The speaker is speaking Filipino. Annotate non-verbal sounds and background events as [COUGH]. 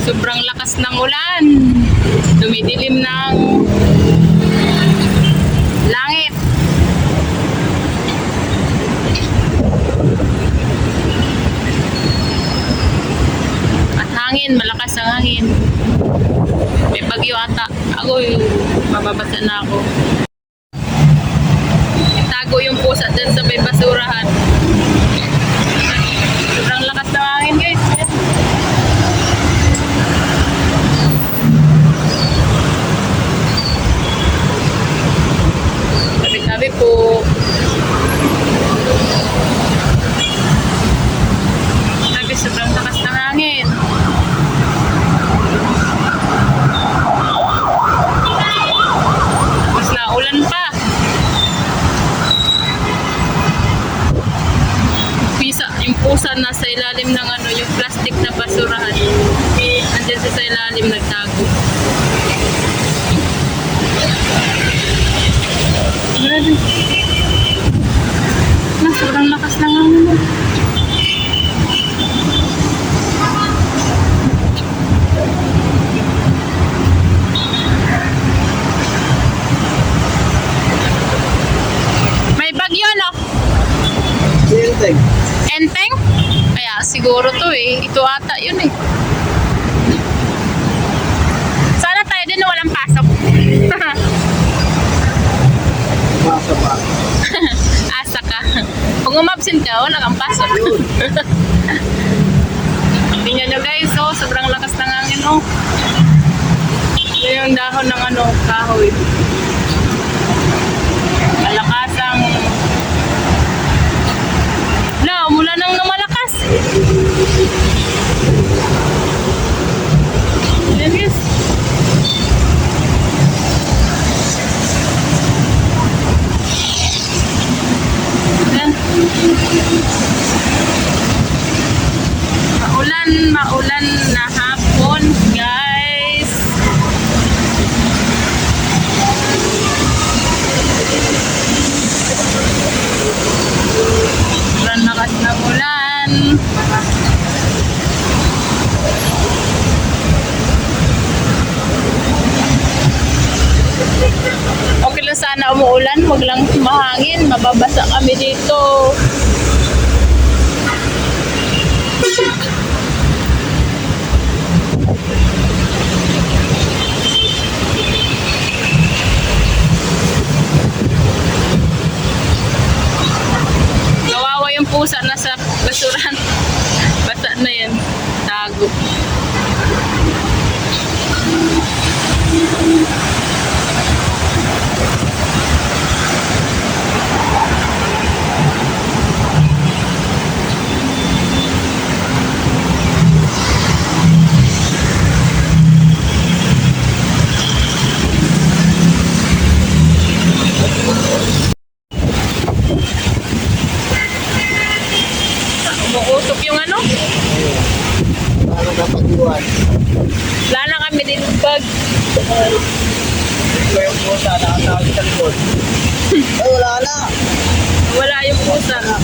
Sobrang lakas ng ulan. Dumidilim ng langit. At hangin, malakas ang hangin. May bagyo ata. Ako mababasa na ako. Itago yung pusa dyan sa may basurahan. Sobrang lakas ng hangin guys. Ayan. Tabi-tabi po. Sabi, sobrang lakas ng hangin. Mas naulan pa. Pisa, yung pusa nasa ilalim ng ano, yung plastic na basurahan. Nandiyan sa ilalim nagtago. Grabe. Na, sobrang lakas ng hangin. May bagyo, no? Siyenteng. Enteng? Kaya siguro to eh. Ito ata yun eh. Sana tayo din walang pasok. Masa [LAUGHS] pa. Asa ka. Kung umabsent ka, wala kang pasok. [LAUGHS] Tingnan nyo guys, oh, sobrang lakas ng hangin, oh. Yan yung dahon ng ano, kahoy. Malakasang... Na, mula nang na malakas. Yan guys. Yan. Maulan, na hapon, guys. Sobrang lakas ng ulan. Okay lang sana umuulan, wag lang mahangin, mababasa kami dito. Natusok yung ano? Paano dapat iwan? Wala na kami din pag... Ito yung pusa, nakatawag sa likod. Ay, wala na. Wala yung pusa. Wala.